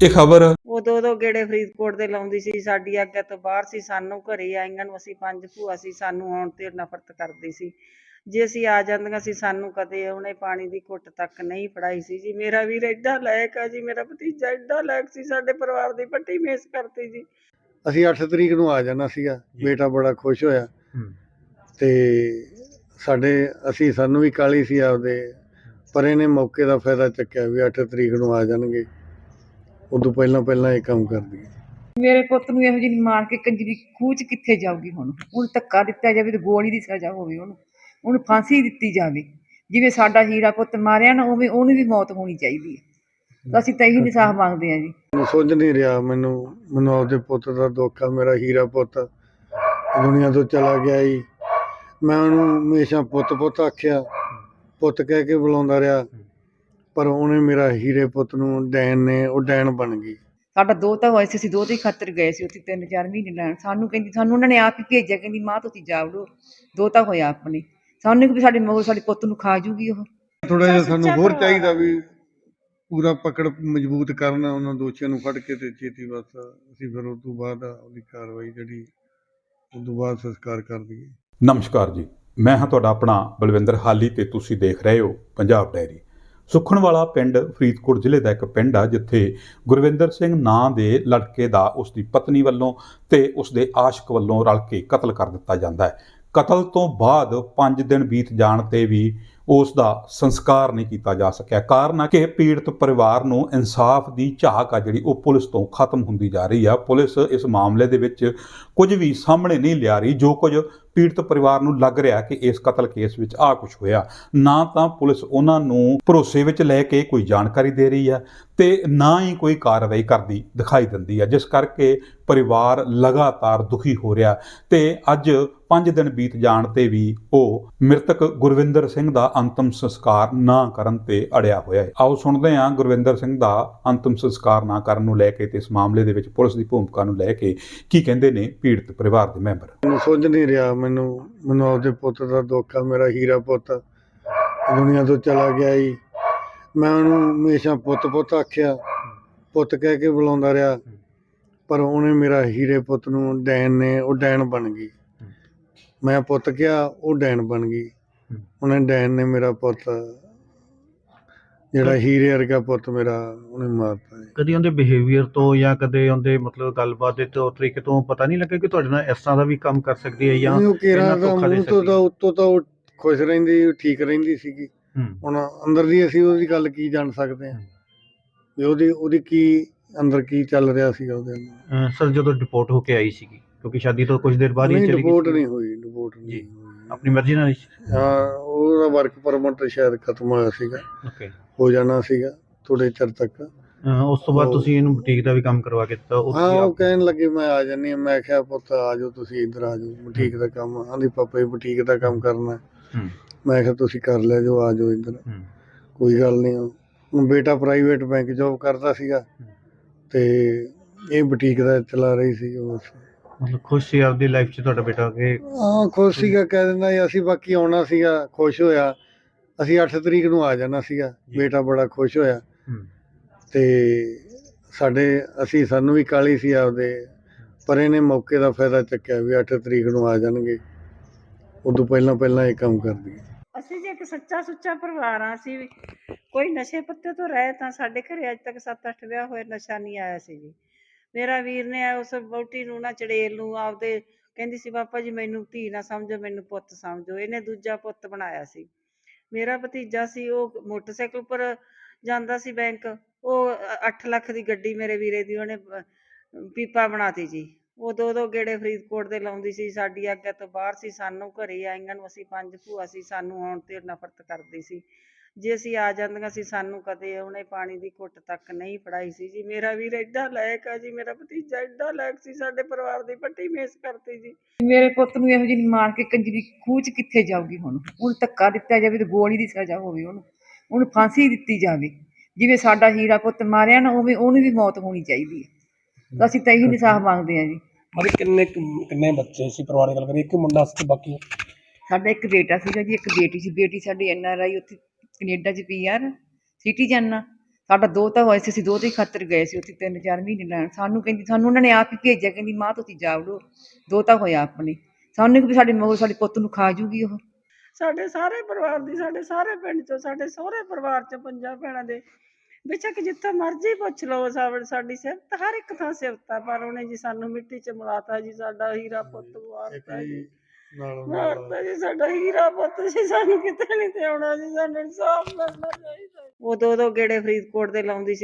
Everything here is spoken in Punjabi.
ਇਹ ਖਬਰ? ਉਹ ਦੋ ਦੋ ਗੇੜੇ ਫਰੀਦਕੋਟ ਦੇ ਲਾਉਂਦੀ ਸੀ ਸਾਡੀ ਆਗਿਆ ਤੋਂ ਬਾਹਰ ਸੀ ਸਾਨੂੰ ਘਰੇ ਆਈਆਂ ਨੂੰ ਅਸੀਂ ਪੰਜ ਭੂਆ ਸੀ ਸਾਨੂੰ ਆਉਣ ਤੇ ਨਫ਼ਰਤ ਕਰਦੀ ਸੀ। ਜੇ ਅਸੀਂ ਆ ਜਾਂਦੀਆਂ ਸੀ ਸਾਨੂੰ ਕਦੇ ਉਹਨੇ ਪਾਣੀ ਦੀ ਘੁੱਟ ਤੱਕ ਨਹੀਂ ਫੜਾਈ ਸੀ ਜੀ। ਮੇਰਾ ਵੀਰ ਐਡਾ ਲਾਇਕ ਆ ਜੀ ਮੇਰਾ ਭਤੀਜਾ ਐਡਾ ਲਾਇਕ ਸੀ ਸਾਡੇ ਪਰਿਵਾਰ ਦੀ ਪੱਟੀ ਮੇਸ ਕਰਤੀ ਜੀ। ਅਸੀਂ 8 ਤਰੀਕ ਨੂੰ ਆ ਜਾਣਾ ਸੀਗਾ ਬੇਟਾ ਬੜਾ ਖੁਸ਼ ਹੋਇਆ। ਤੇ ਸਾਡੇ ਅਸੀਂ ਸਾਨੂੰ ਵੀ ਕਾਲੀ ਸੀ ਆਪਦੇ ਪਰ ਇਹਨੇ ਮੌਕੇ ਦਾ ਫਾਇਦਾ ਚੱਕਿਆ ਵੀ 8 ਤਰੀਕ ਨੂੰ ਆ ਜਾਣਗੇ। ਉਦੋਂ ਪਹਿਲਾਂ ਪਹਿਲਾਂ ਇਹ ਕੰਮ ਕਰ ਦਈਏ ਮੇਰੇ ਪੁੱਤ ਨੂੰ ਇਹੋ ਜਿਹੀ ਮਾਰ ਕੇ ਕੰਜਰੀ ਖੂਹ 'ਚ ਕਿੱਥੇ ਜਾਊਗੀ ਹੁਣ? ਉਹਨੂੰ ਧੱਕਾ ਦਿੱਤਾ ਜਾਵੇ ਤੇ ਗੋਲੀ ਦੀ ਸਜ਼ਾ ਹੋਵੇ ਉਹਨੂੰ। ਉਹਨੂੰ ਫਾਂਸੀ ਦਿੱਤੀ ਜਾਵੇ। ਜਿਵੇਂ ਸਾਡਾ ਹੀਰਾ ਪੁੱਤ ਮਾਰਿਆ ਨਾ ਉਵੇਂ ਉਹਨੂੰ ਵੀ ਮੌਤ ਹੋਣੀ ਚਾਹੀਦੀ ਹੈ। ਤਾਂ ਅਸੀਂ ਤਾਂ ਇਹੀ ਇਨਸਾਫ ਮੰਗਦੇ ਹਾਂ ਜੀ। ਮੈਨੂੰ ਸੁੱਝ ਨਹੀਂ ਰਿਹਾ। ਮੈਨੂੰ ਮੈਨੂੰ ਆਪਦੇ ਪੁੱਤ ਦਾ ਦੁੱਖ ਆ ਮੇਰਾ ਹੀਰਾ ਪੁੱਤ। ਦੁਨੀਆ ਤੋਂ ਚਲਾ ਗਿਆ ਜੀ ਮੈਂ ਉਹਨੂੰ ਹਮੇਸ਼ਾ ਪੁੱਤ ਪੁੱਤ ਆਖਿਆ। ਪੁੱਤ ਕਹਿ ਕੇ ਬੁਲਾਉਂਦਾ ਰਿਹਾ। ਪਰ ਉਹਨੇ ਮੇਰਾ ਹੀਰੇ ਪੁੱਤ ਨੂੰ ਡੈਣ ਨੇ ਉਹ ਡੈਣ ਬਣ ਗਈ। ਸਾਡਾ ਦੋ ਤਾਂ ਹੋਏ ਸੀ ਅਸੀਂ ਦੋ ਦੀ ਖਾਤਰ ਗਏ ਸੀ ਉੱਥੇ ਤਿੰਨ ਚਾਰ ਮਹੀਨੇ ਲੈਣ ਸਾਨੂੰ ਕਹਿੰਦੀ ਸਾਨੂੰ ਉਹਨਾਂ ਨੇ ਆਪ ਹੀ ਭੇਜਿਆ ਕਹਿੰਦੀ ਮਾਂ ਤੁਸੀਂ ਜਾਵੜੋ ਦੋ ਤਾਂ ਹੋਇਆ ਆਪਣੇ। ਸਾਨੂੰ ਕਿ ਸਾਡੇ ਮਗਰ ਸਾਡੇ ਪੁੱਤ ਨੂੰ ਖਾ ਜੂਗੀ ਉਹ। ਥੋੜਾ ਜਿਹਾ ਸਾਨੂੰ ਹੋਰ ਚਾਹੀਦਾ ਵੀ ਪੂਰਾ ਪਕੜ ਮਜ਼ਬੂਤ ਕਰਨਾ ਉਹਨਾਂ ਦੋਸ਼ੀਆਂ ਨੂੰ ਫੜ ਕੇ ਤੇ ਛੇਤੀ ਬਸ ਅਸੀਂ ਫਿਰ ਉਸ ਤੋਂ ਬਾਅਦ ਉਹਦੀ ਕਾਰਵਾਈ ਜਿਹੜੀ ਉਸ ਤੋਂ ਬਾਅਦ ਸੰਸਕਾਰ ਕਰ ਦਈਏ। ਨਮਸਕਾਰ ਜੀ। ਮੈਂ ਹਾਂ ਤੁਹਾਡਾ ਆਪਣਾ ਬਲਵਿੰਦਰ ਹਾਲੀ ਤੇ ਤੁਸੀਂ ਦੇਖ ਰਹੇ ਹੋ ਪੰਜਾਬ ਡਾਇਰੀ ਸੁਖਣਵਾਲਾ ਪਿੰਡ ਫਰੀਦਕੋਟ ਜ਼ਿਲ੍ਹੇ ਦਾ ਇੱਕ ਪਿੰਡ ਆ, ਜਿੱਥੇ ਗੁਰਵਿੰਦਰ ਸਿੰਘ ਨਾਂ ਦੇ ਲੜਕੇ ਦਾ ਉਸ ਦੀ ਪਤਨੀ ਵੱਲੋਂ ਤੇ ਉਸ ਦੇ ਆਸ਼ਕ ਵੱਲੋਂ ਰਲ ਕੇ ਕਤਲ ਕਰ ਦਿੱਤਾ ਜਾਂਦਾ ਹੈ। ਕਤਲ ਤੋਂ ਬਾਅਦ 5 ਦਿਨ ਬੀਤ ਜਾਣ ਤੇ ਵੀ ਉਸ ਦਾ ਸੰਸਕਾਰ ਨਹੀਂ ਕੀਤਾ ਜਾ ਸਕਿਆ। ਕਾਰਨ ਆ ਕਿ ਪੀੜਤ ਪਰਿਵਾਰ ਨੂੰ ਇਨਸਾਫ ਦੀ ਝਾਕ ਆ ਜਿਹੜੀ, ਉਹ ਪੁਲਿਸ ਤੋਂ ਖਤਮ ਹੁੰਦੀ ਜਾ ਰਹੀ ਆ। ਪੁਲਿਸ ਇਸ ਮਾਮਲੇ ਦੇ ਵਿੱਚ ਕੁਝ ਵੀ ਸਾਹਮਣੇ ਨਹੀਂ ਲਿਆ ਰਹੀ, ਜੋ ਕੁਝ ਪੀੜਤ ਪਰਿਵਾਰ ਨੂੰ ਲੱਗ ਰਿਹਾ ਕਿ ਇਸ ਕਤਲ ਕੇਸ ਵਿੱਚ ਆ ਕੁਝ ਹੋਇਆ। ਨਾ ਤਾਂ ਪੁਲਿਸ ਉਹਨਾਂ ਨੂੰ ਭਰੋਸੇ ਵਿੱਚ ਲੈ ਕੇ ਕੋਈ ਜਾਣਕਾਰੀ ਦੇ ਰਹੀ ਹੈ ਤੇ ਨਾ ਹੀ ਕੋਈ ਕਾਰਵਾਈ ਕਰਦੀ ਦਿਖਾਈ ਦਿੰਦੀ ਆ, ਜਿਸ ਕਰਕੇ ਪਰਿਵਾਰ ਲਗਾਤਾਰ ਦੁਖੀ ਹੋ ਰਿਹਾ। ਤੇ ਅੱਜ 5 ਦਿਨ ਬੀਤ ਜਾਣ ਤੇ ਵੀ ਉਹ ਮ੍ਰਿਤਕ ਗੁਰਵਿੰਦਰ ਸਿੰਘ ਦਾ ਅੰਤਮ ਸੰਸਕਾਰ ਨਾ ਕਰਨ ਤੇ ਅੜਿਆ ਹੋਇਆ ਹੈ। ਆਓ ਸੁਣਦੇ ਹਾਂ ਗੁਰਵਿੰਦਰ ਸਿੰਘ ਦਾ ਅੰਤਮ ਸੰਸਕਾਰ ਨਾ ਕਰਨ ਨੂੰ ਲੈ ਕੇ ਤੇ ਇਸ ਮਾਮਲੇ ਦੇ ਵਿੱਚ ਪੁਲਿਸ ਦੀ ਭੂਮਿਕਾ ਨੂੰ ਲੈ ਕੇ ਕੀ ਕਹਿੰਦੇ ਨੇ ਪੀੜਤ ਪਰਿਵਾਰ ਦੇ ਮੈਂਬਰ? ਮੈਨੂੰ ਸੁੱਝ ਨਹੀਂ ਰਿਹਾ। ਮੈਨੂੰ ਮੈਨੂੰ ਆਪਦੇ ਪੁੱਤ ਦਾ ਦੁੱਖ ਆ, ਮੇਰਾ ਹੀਰਾ ਪੁੱਤ। ਦੁਨੀਆ ਤੋਂ ਚਲਾ ਗਿਆ ਜੀ ਮੈਂ ਉਹਨੂੰ ਹਮੇਸ਼ਾ ਪੁੱਤ ਪੁੱਤ ਆਖਿਆ। ਪੁੱਤ ਕਹਿ ਕੇ ਬੁਲਾਉਂਦਾ ਰਿਹਾ। ਪਰ ਉਹਨੇ ਮੇਰਾ ਹੀਰੇ ਪੁੱਤ ਨੂੰ ਡੈਣ ਨੇ, ਉਹ ਡੈਨ ਬਣ ਗਈ। ਮੈਂ ਪੁੱਤ ਕਿਹਾ ਉਹ ਡੈਣ ਬਣ ਗਈ। ਉਹਨੇ ਡੈਣ ਨੇ ਮੇਰਾ ਪੁੱਤ ਜਿਹੜਾ ਹੀਰੇ ਵਰਗਾ ਪੁੱਤ ਮੇਰਾ ਉਹਨੇ ਮਾਰਤਾ ਜੀ। ਕਦੀ ਉਹਦੇ ਬਿਹੇਵੀਅਰ ਤੋਂ ਜਾਂ ਕਦੇ ਉਹਦੇ ਮਤਲਬ ਗੱਲਬਾਤ ਦੇ ਤੌਰ ਤਰੀਕੇ ਤੋਂ ਪਤਾ ਨਹੀਂ ਲੱਗਾ ਕਿ ਤੁਹਾਡੇ ਨਾਲ ਇਸ ਤਰ੍ਹਾਂ ਦਾ ਵੀ ਕੰਮ ਕਰ ਸਕਦੀ ਹੈ ਜਾਂ ਨਹੀਂ, ਉਹ ਇੰਨਾ ਦਾ ਧੋਖਾ ਦੇ ਮੂੰਹ ਤੋਂ ਸਕਦੀ ਤਾਂ ਉੱਤੋਂ ਤਾਂ ਉਹ ਖੁਸ਼ ਰਹਿੰਦੀ ਉਹ ਠੀਕ ਰਹਿੰਦੀ ਸੀਗੀ। ਹੂੰ। ਹੁਣ ਅੰਦਰ ਦੀ ਅਸੀਂ ਉਹਦੀ ਗੱਲ ਕੀ ਜਾਣ ਸਕਦੇ ਹਾਂ? ਵੀ ਉਹਦੀ ਉਹਦੀ ਕੀ ਅੰਦਰ ਕੀ ਚੱਲ ਰਿਹਾ ਸੀ ਉਹਦੇ ਅੰਦਰ? ਅਹ ਸਰ ਜਦੋਂ ਰਿਪੋਰਟ ਹੋ ਕੇ ਆਈ ਸੀਗੀ ਕਿਉਂਕਿ ਸ਼ਾਦੀ ਤੋਂ ਕੁਝ ਦੇਰ ਬਾਅਦ ਹੀ ਨਹੀਂ ਚਲੀ ਗਈ ਰਿਪੋਰਟ ਸੀ। ਨਹੀਂ ਹੋਈ ਰਿਪੋਰਟ ਨਹੀਂ ਜੀ। ਹੋਈ। ਆਪਣੀ ਮਰਜ਼ੀ ਨਾਲ ਹਾਂ ਉਹਦਾ ਵਰਕ ਪਰਮਿਟ ਸ਼ਾਇਦ ਖਤਮ ਹੋਇਆ ਸੀਗਾ। ਓਕੇ। ਹੋ ਜਾਣਾ ਸੀਗਾ ਥੋੜੇ ਚਿਰ ਤੱਕ। ਉਸ ਤੋਂ ਬਾਅਦ ਤੁਸੀਂ ਇਹਨੂੰ ਬੁਟੀਕ ਦਾ ਵੀ ਕੰਮ ਕਰਵਾ ਕੇ ਦਿੱਤਾ ਉਹ ਹਾਂ ਉਹ ਕਹਿਣ ਲੱਗੇ ਮੈਂ ਆ ਜਾਨੀ ਹਾਂ। ਮੈਂ ਕਿਹਾ ਪੁੱਤ ਆ ਜਾਓ ਤੁਸੀਂ ਇੱਧਰ ਆ ਜਾਓ। ਬੁਟੀਕ ਦਾ ਕੰਮ ਆਂਦੀ ਪਾਪਾ ਜੀ ਬੁਟੀਕ ਦਾ ਕੰਮ ਕਰਨਾ ਹੈ। ਹੂੰ। ਮੈਂ ਕਿਹਾ ਤੁਸੀਂ ਕਰ ਲਿਆ ਜੋ ਆ ਜਾਓ ਇੱਧਰ। ਹੂੰ। ਕੋਈ ਗੱਲ ਨਹੀਂ। ਹੁਣ ਬੇਟਾ ਪ੍ਰਾਈਵੇਟ ਬੈਂਕ ਜੋਬ ਕਰਦਾ ਸੀਗਾ ਤੇ ਇਹ ਬੁਟੀਕ ਦਾ ਚਲਾ ਰਹੀ ਸੀ ਉਹ ਮਤਲਬ ਖੁਸ਼ ਸੀ ਆਪਦੀ ਲਾਈਫ 'ਚ ਤੁਹਾਡਾ ਬੇਟਾ ਕਿ ਹਾਂ ਖੁਸ਼ ਸੀਗਾ ਕਹਿ ਦਿੰਦਾ ਸੀ, ਅਸੀਂ ਬਾਕੀ ਆਉਣਾ ਸੀਗਾ ਖੁਸ਼ ਹੋਇਆ। ਅਸੀਂ 8 ਤਰੀਕ ਨੂੰ ਆ ਜਾਣਾ ਸੀਗਾ ਜੀ। ਬੇਟਾ ਬੜਾ ਖੁਸ਼ ਹੋਇਆ। ਹੂੰ। ਤੇ ਸਾਡੇ ਅਸੀਂ ਸਾਨੂੰ ਵੀ ਕਾਲੀ ਸੀ ਆਪਦੇ ਪਰ ਇਹਨੇ ਮੌਕੇ ਦਾ ਫਾਇਦਾ ਚੱਕਿਆ ਵੀ 8 ਤਰੀਕ ਨੂੰ ਆ ਜਾਣਗੇ। ਉਦੋਂ ਪਹਿਲਾਂ ਪਹਿਲਾਂ ਇਹ ਕੰਮ ਕਰ ਦਈਏ। ਅਸੀਂ ਜੇ ਇੱਕ ਸੱਚਾ ਸੁੱਚਾ ਪਰਿਵਾਰ ਆ ਵੀ ਕੋਈ ਨਸ਼ੇ ਪੱਤੇ ਤੋਂ ਰਹਿ ਤਾਂ ਸਾਡੇ ਘਰੇ ਅੱਜ ਤੱਕ 7-8 ਵਿਆਹ ਹੋਏ ਨਸ਼ਾ ਨਹੀਂ ਆਇਆ ਸੀ ਜੀ। ਮੇਰਾ ਵੀਰ ਨੇ ਉਸ ਵਹੁਟੀ ਨੂੰ ਨਾ ਚੜੇਲ ਨੂੰ ਆਪਦੇ ਕਹਿੰਦੀ ਸੀ, ਪਾਪਾ ਜੀ ਮੈਨੂੰ ਧੀ ਨਾ ਸਮਝੋ, ਮੈਨੂੰ ਪੁੱਤ ਸਮਝੋ। ਇਹਨੇ ਦੂਜਾ ਪੁੱਤ ਬਣਾਇਆ ਸੀ। ਮੇਰਾ ਭਤੀਜਾ ਸੀ, ਉਹ ਮੋਟਰਸਾਈਕਲ ਉੱਪਰ ਜਾਂਦਾ ਸੀ ਬੈਂਕ। ਉਹ 8 ਲੱਖ ਦੀ ਗੱਡੀ ਮੇਰੇ ਵੀਰੇ ਦੀ, ਉਹਨੇ ਪੀਪਾ ਬਣਾਤੀ ਜੀ। ਉਹ ਦੋ ਦੋ ਗੇੜੇ ਫਰੀਦਕੋਟ ਦੇ ਲਾਉਂਦੀ ਸੀ, ਸਾਡੀ ਆਗਿਆ ਤੋਂ ਬਾਹਰ ਸੀ, ਸਾਨੂੰ ਘਰੇ ਆਈਆਂ ਨੂੰ ਅਸੀਂ ਪੰਜ ਭੂਆ ਸੀ, ਸਾਨੂੰ ਆਉਣ ਤੇ ਨਫ਼ਰਤ ਕਰਦੀ ਸੀ। ਜੇ ਅਸੀਂ ਆ ਜਾਂਦੀਆਂ ਸੀ ਸਾਨੂੰ ਕਦੇ ਉਹਨੇ ਪਾਣੀ ਦੀ ਘੁੱਟ ਤੱਕ ਨਹੀਂ ਫੜਾਈ ਸੀ ਜੀ। ਮੇਰਾ ਵੀਰ ਐਡਾ ਲਾਇਕ ਆ ਜੀ ਮੇਰਾ ਭਤੀਜਾ ਐਡਾ ਲਾਇਕ ਸੀ ਸਾਡੇ ਪਰਿਵਾਰ ਦੀ ਪੱਟੀ ਮੇਸ ਕਰਤੀ ਜੀ। ਮੇਰੇ ਪੁੱਤ ਨੂੰ ਇਹੋ ਜਿਹੀ ਮਾਰ ਕੇ ਕੰਜਰੀ ਖੂਹ 'ਚ ਕਿੱਥੇ ਜਾਊਗੀ ਹੁਣ? ਉਹਨੂੰ ਧੱਕਾ ਦਿੱਤਾ ਜਾਵੇ ਤੇ ਗੋਲੀ ਦੀ ਸਜ਼ਾ ਹੋਵੇ ਉਹਨੂੰ। ਉਹਨੂੰ ਫਾਂਸੀ ਦਿੱਤੀ ਜਾਵੇ। ਜਿਵੇਂ ਸਾਡਾ ਹੀਰਾ ਪੁੱਤ ਮਾਰਿਆ ਨਾ ਉਵੇਂ ਉਹਨੂੰ ਵੀ ਮੌਤ ਹੋਣੀ ਚਾਹੀਦੀ ਹੈ। ਤਾਂ ਅਸੀਂ ਤਾਂ ਇਹੀ ਇਨਸਾਫ ਮੰਗਦੇ ਹਾਂ ਜੀ। ਮਤਲਬ ਕਿੰਨੇ ਕਿੰਨੇ ਬੱਚੇ ਸੀ ਪਰਿਵਾਰ ਦੀ ਗੱਲ ਕਰੀਏ? ਇੱਕ ਮੁੰਡਾ ਸੀ ਤੇ ਬਾਕੀ? ਸਾਡਾ ਇੱਕ ਬੇਟਾ ਸੀਗਾ ਜੀ ਇੱਕ ਬੇਟੀ ਸੀ। ਬੇਟੀ ਸਾਡੀ ਐਨ ਆਰ ਆਈ ਉੱਥੇ ਕੈਨੇਡਾ 'ਚ ਪੀ ਆਰ ਸਿਟੀਜ਼ਨ ਆ ਸਾਡਾ ਦੋਤਾ ਹੋਇਆ ਸੀ ਅਸੀਂ ਦੋਤੇ ਹੀ ਖਾਤਰ ਗਏ ਸੀ ਉੱਥੇ ਤਿੰਨ ਚਾਰ ਮਹੀਨੇ ਲੈਣ ਸਾਨੂੰ ਕਹਿੰਦੀ ਸਾਨੂੰ ਉਹਨਾਂ ਨੇ ਆਪ ਹੀ ਭੇਜਿਆ ਕਹਿੰਦੀ ਮਾਂ ਤੁਸੀਂ ਜਾਵੜੋ ਦੋਤਾ ਹੋਇਆ ਆਪਣੇ ਸਾਨੂੰ ਕਿ ਸਾਡੇ ਮਗਰ ਸਾਡੇ ਪੁੱਤ ਨੂੰ ਖਾ ਜੂਗੀ ਉਹ। ਸਾਡੇ ਸਾਰੇ ਪਰਿਵਾਰ ਦੀ ਸਾਡੇ ਸਾਰੇ ਪਿੰਡ ਚੋਂ ਸਾਡੇ ਸਹੁਰੇ ਪਰਿਵਾਰ ਚ ਪੰਜਾਂ ਭੈਣਾਂ ਦੇ ਬੇਸ਼ੱਕ ਜਿੱਥੇ ਮਰਜ਼ੀ ਪੁੱਛ ਲਓ ਸਾਵੜ ਸਾਡੀ ਸਿਫਤ ਹਰ ਇੱਕ ਥਾਂ ਸਿਫਤ ਆ ਪਰ ਉਹਨੇ ਜੀ ਸਾਨੂੰ ਮਿੱਟੀ ਚ ਮਿਲਾਤਾ ਜੀ ਸਾਡਾ ਹੀਰਾ ਪੁੱਤ ਵਾਰਤਾ ਜੀ। ਮਾਰਤਾ ਜੀ ਸਾਡਾ ਹੀਰਾ ਪੁੱਤ ਜੀ ਸਾਨੂੰ ਕਿਤੇ ਨਹੀਂ ਤੇ ਆਉਣਾ ਜੀ ਸਾਨੂੰ ਇਨਸਾਫ ਮਿਲਣਾ ਚਾਹੀਦਾ ਉਹ ਦੋ ਦੋ ਗੇੜੇ ਫਰੀਦਕੋਟ ਦੇ ਲਾਉਂਦੀ ਸੀ।